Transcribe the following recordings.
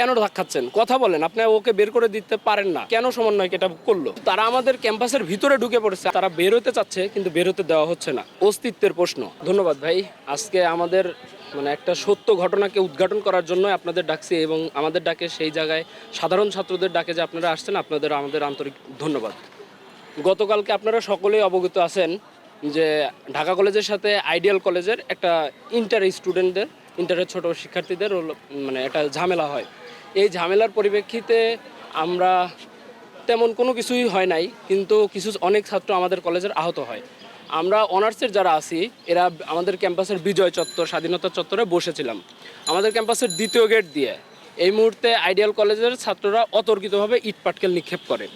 কেন ধাক্কাচ্ছেন কথা বলেন, আপনি ওকে বের করে দিতে পারেন না। কেন সমন্বয়কে এটা করল? তারা আমাদের ক্যাম্পাসের ভিতরে ঢুকে পড়েছে, তারা বেরোতে চাচ্ছে, কিন্তু বেরোতে দেওয়া হচ্ছে না। অস্তিত্বের প্রশ্ন। ধন্যবাদ ভাই। আজকে আমাদের মানে একটা সত্য ঘটনাকে উদ্ঘাটন করার জন্য আপনাদের ডাকছি এবং আমাদের ডাকে সেই জায়গায় সাধারণ ছাত্রদের ডাকে যে আপনারা আসছেন, আপনাদের আমাদের আন্তরিক ধন্যবাদ। গতকালকে আপনারা সকলেই অবগত আছেন যে ঢাকা কলেজের সাথে আইডিয়াল কলেজের একটা ইন্টার স্টুডেন্টদের, ইন্টারের ছোট শিক্ষার্থীদের মানে একটা ঝামেলা হয়। এই ঝামেলার পরিপ্রেক্ষিতে আমরা তেমন কোনো কিছুই হয় নাই, কিন্তু কিছু অনেক ছাত্র আমাদের কলেজের আহত হয়। আমরা অনার্সের যারা আছি, এরা আমাদের ক্যাম্পাসের বিজয় চত্বর, স্বাধীনতা চত্বরে বসেছিলাম। আমাদের ক্যাম্পাসের দ্বিতীয় গেট দিয়ে এই মুহূর্তে আইডিয়াল কলেজের ছাত্ররা অতর্কিতভাবে ইট পাটকেল নিক্ষেপ করে।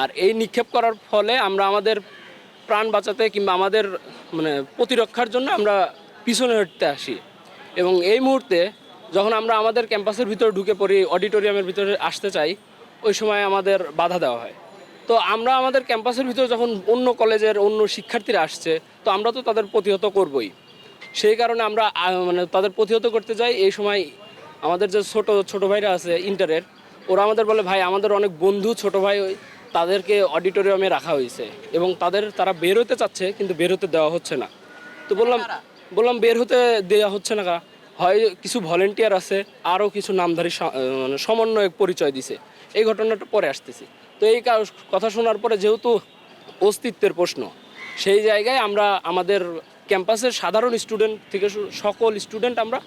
আর এই নিক্ষেপ করার ফলে আমরা আমাদের প্রাণ বাঁচাতে কিংবা আমাদের মানে প্রতিরক্ষার জন্য আমরা পিছনে হটতে আসি। এবং এই মুহূর্তে যখন আমরা আমাদের ক্যাম্পাসের ভিতরে ঢুকে পড়ি অডিটোরিয়ামের ভিতরে আসতে চাই ওই সময় আমাদের বাধা দেওয়া হয়। তো আমরা আমাদের ক্যাম্পাসের ভিতরে যখন অন্য কলেজের অন্য শিক্ষার্থীরা আসছে তো আমরা তো তাদের প্রতিহত করবই। সেই কারণে আমরা মানে তাদের প্রতিহত করতে যাই। এই সময় আমাদের যে ছোট ছোট ভাইরা আছে ইন্টারের ওরা আমাদের বলে ভাই আমাদের অনেক বন্ধু ছোট ভাই তাদেরকে অডিটোরিয়ামে রাখা হয়েছে। এবং তাদের তারা বের হতে চাচ্ছে কিন্তু বের হতে দেওয়া হচ্ছে না। তো বললাম বললাম বের হতে দেওয়া হচ্ছে না কা? হয় কিছু ভলেন্টিয়ার আছে, আরও কিছু নামধারী মানে সমন্বয়ক পরিচয় দিছে। এই ঘটনাটা পরে আসতেছি। তো এই কথা শোনার পরে যেহেতু অস্তিত্বের প্রশ্ন, সেই জায়গায় আমরা আমাদের ক্যাম্পাসের সাধারণ স্টুডেন্ট থেকে সকল স্টুডেন্ট আমরা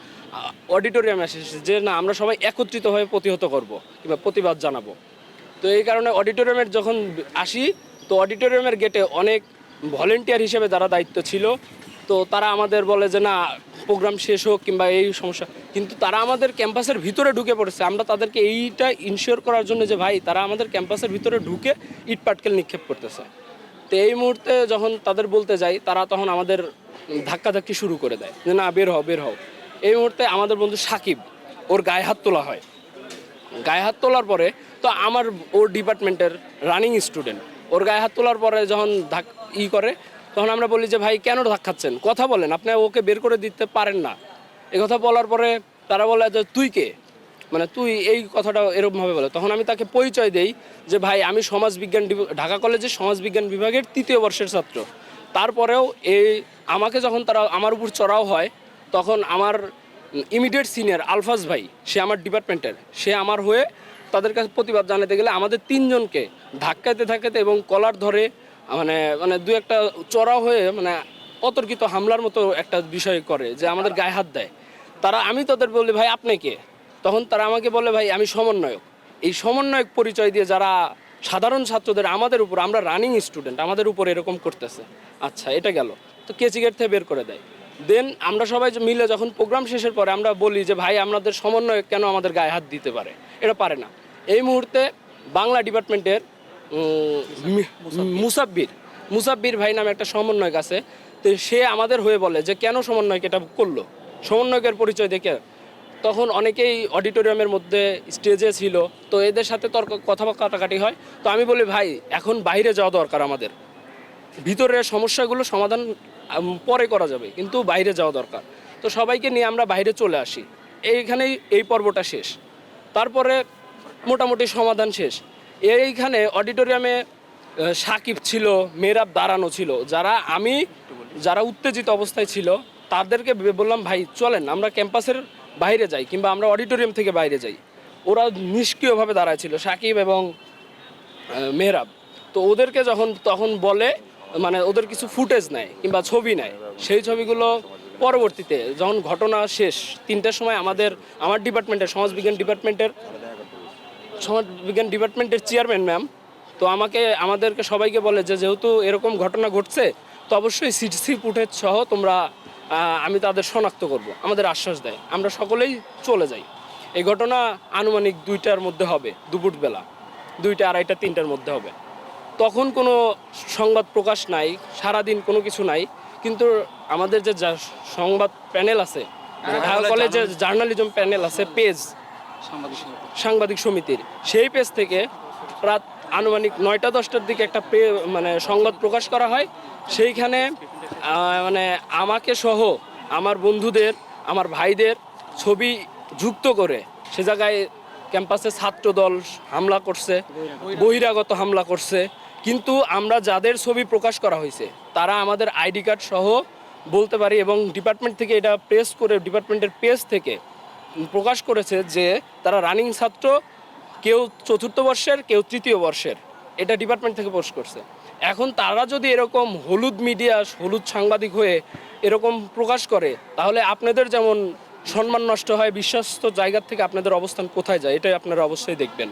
অডিটোরিয়ামে এসেছি। যে না, আমরা সবাই একত্রিত হয়ে প্রতিহত করব কিংবা প্রতিবাদ জানাব। তো এই কারণে অডিটোরিয়ামের যখন আসি, তো অডিটোরিয়ামের গেটে অনেক ভলেন্টিয়ার হিসেবে যারা দায়িত্ব ছিল তো তারা আমাদের বলে যে, না প্রোগ্রাম শেষ হোক কিংবা এই সমস্যা। কিন্তু তারা আমাদের ক্যাম্পাসের ভিতরে ঢুকে পড়েছে। আমরা তাদেরকে এইটা ইনশিওর করার জন্য যে, ভাই, তারা আমাদের ক্যাম্পাসের ভিতরে ঢুকে ইট পাটকেল নিক্ষেপ করতেছে। তো এই মুহূর্তে যখন তাদের বলতে যাই, তারা তখন আমাদের ধাক্কাধাক্কি শুরু করে দেয়। যে, না, বের হও বের হও। এই মুহূর্তে আমাদের বন্ধু সাকিব, ওর গায়ে হাত তোলা হয়। গায়ে হাত তোলার পরে তো আমার ওর ডিপার্টমেন্টের রানিং স্টুডেন্ট ওর গায়ে হাত তোলার পরে যখন ধাক ই করে তখন আমরা বলি যে, ভাই, কেন ধাক্কাচ্ছেন কথা বলেন। আপনি ওকে বের করে দিতে পারেন না। এই কথা বলার পরে তারা বলে যে, তুই কে? মানে তুই এই কথাটা এরকমভাবে বলে। তখন আমি তাকে পরিচয় দেই যে, ভাই, আমি সমাজবিজ্ঞান ঢাকা কলেজের সমাজবিজ্ঞান বিভাগের তৃতীয় বর্ষের ছাত্র। তারপরেও এই আমাকে যখন তারা আমার উপর চড়াও হয়, তখন আমার ইমিডিয়েট সিনিয়র আলফাজ ভাই, সে আমার ডিপার্টমেন্টের। সে আমার হয়ে তাদের কাছে প্রতিবাদ জানাতে গেলে আমাদের তিনজনকে ধাক্কাতে ধাক্কাতে এবং কলার ধরে মানে মানে দু একটা চড়াও হয়ে মানে অতর্কিত হামলার মতো একটা বিষয় করে যে আমাদের গায়ে হাত দেয়। তারা, আমি তাদের বলি, ভাই, আপনি কে? তখন তারা আমাকে বলে, ভাই, আমি সমন্বয়ক। এই সমন্বয়ক পরিচয় দিয়ে যারা সাধারণ ছাত্রদের আমাদের উপর, আমরা রানিং স্টুডেন্ট আমাদের উপর এরকম করতেছে। আচ্ছা এটা গেল। তো কেচিগেট থেকে বের করে দেয়। দেন আমরা সবাই মিলে যখন প্রোগ্রাম শেষের পরে আমরা বলি যে, ভাই, আমাদের সমন্বয়ক কেন আমাদের গায়ে হাত দিতে পারে? এটা পারে না। এই মুহূর্তে বাংলা ডিপার্টমেন্টের মুসাব্বির। মুসাব্বির ভাই নামে একটা সমন্বয়ক আছে। তো সে আমাদের হয়ে বলে যে, কেন সমন্বয়ক এটা করল? সমন্বয়কের পরিচয় দেখে তখন অনেকেই অডিটোরিয়ামের মধ্যে স্টেজে ছিল। তো এদের সাথে তর্ক কথা কাটাকাটি হয়। তো আমি বলি, ভাই, এখন বাইরে যাওয়া দরকার আমাদের। ভিতরের সমস্যাগুলো সমাধান পরে করা যাবে, কিন্তু বাইরে যাওয়া দরকার। তো সবাইকে নিয়ে আমরা বাইরে চলে আসি। এইখানেই এই পর্বটা শেষ। তারপরে মোটামুটি সমাধান শেষ। এইখানে অডিটোরিয়ামে সাকিব ছিল মেয়েরাব দাঁড়ানো ছিল। যারা আমি, যারা উত্তেজিত অবস্থায় ছিল, তাদেরকে বললাম, ভাই, চলেন, আমরা ক্যাম্পাসের বাইরে যাই, কিংবা আমরা অডিটোরিয়াম থেকে বাইরে যাই। ওরা নিষ্ক্রিয়ভাবে দাঁড়ায় ছিল, সাকিব এবং মেহরাব। তো ওদেরকে যখন, তখন বলে মানে ওদের কিছু ফুটেজ নেয়, কিংবা ছবি নেয়। সেই ছবিগুলো পরবর্তীতে, যখন ঘটনা শেষ, তিনটার সময় আমাদের, আমার ডিপার্টমেন্টের সমাজবিজ্ঞান ডিপার্টমেন্টের সমাজবিজ্ঞান ডিপার্টমেন্টের চেয়ারম্যান ম্যাম তো আমাকে আমাদেরকে সবাইকে বলে যে যেহেতু এরকম ঘটনা ঘটছে তো অবশ্যই সিটিসি ফুটেজ সহ তোমরা আমি তাদের শনাক্ত করব। আমাদের আশ্বাস দেয়। আমরা সকলেই চলে যাই। এই ঘটনা আনুমানিক দুইটার মধ্যে হবে দুপুরবেলা। দুইটা আড়াইটা তিনটার মধ্যে হবে। তখন কোনো সংবাদ প্রকাশ নাই সারাদিন কোনো কিছু নাই। কিন্তু আমাদের যে সংবাদ প্যানেল আছে মানে ঢাকা কলেজের জার্নালিজম প্যানেল আছে পেজ সাংবাদিক সমিতির। সেই পেজ থেকে রাত আনুমানিক নয়টা, দশটার দিকে একটা মানে সংবাদ প্রকাশ করা হয়। সেইখানে মানে আমাকে সহ আমার বন্ধুদের, আমার ভাইদের ছবি যুক্ত করে সে জায়গায় ক্যাম্পাসে ছাত্র দল হামলা করছে, বহিরাগত হামলা করছে। কিন্তু আমরা যাদের ছবি প্রকাশ করা হয়েছে, তারা আমাদের আইডি কার্ড সহ বলতে পারি এবং ডিপার্টমেন্ট থেকে এটা প্রেস করে ডিপার্টমেন্টের পেজ থেকে প্রকাশ করেছে যে তারা রানিং ছাত্র, কেউ চতুর্থ বর্ষের, কেউ তৃতীয় বর্ষের। এটা ডিপার্টমেন্ট থেকে পোস্ট করছে। এখন তারা যদি এরকম হলুদ মিডিয়া, হলুদ সাংবাদিক হয়ে এরকম প্রকাশ করে, তাহলে আপনাদের যেমন সম্মান নষ্ট হয়, বিশ্বস্ত জায়গার থেকে আপনাদের অবস্থান কোথায় যায়, এটাই আপনারা অবশ্যই দেখবেন।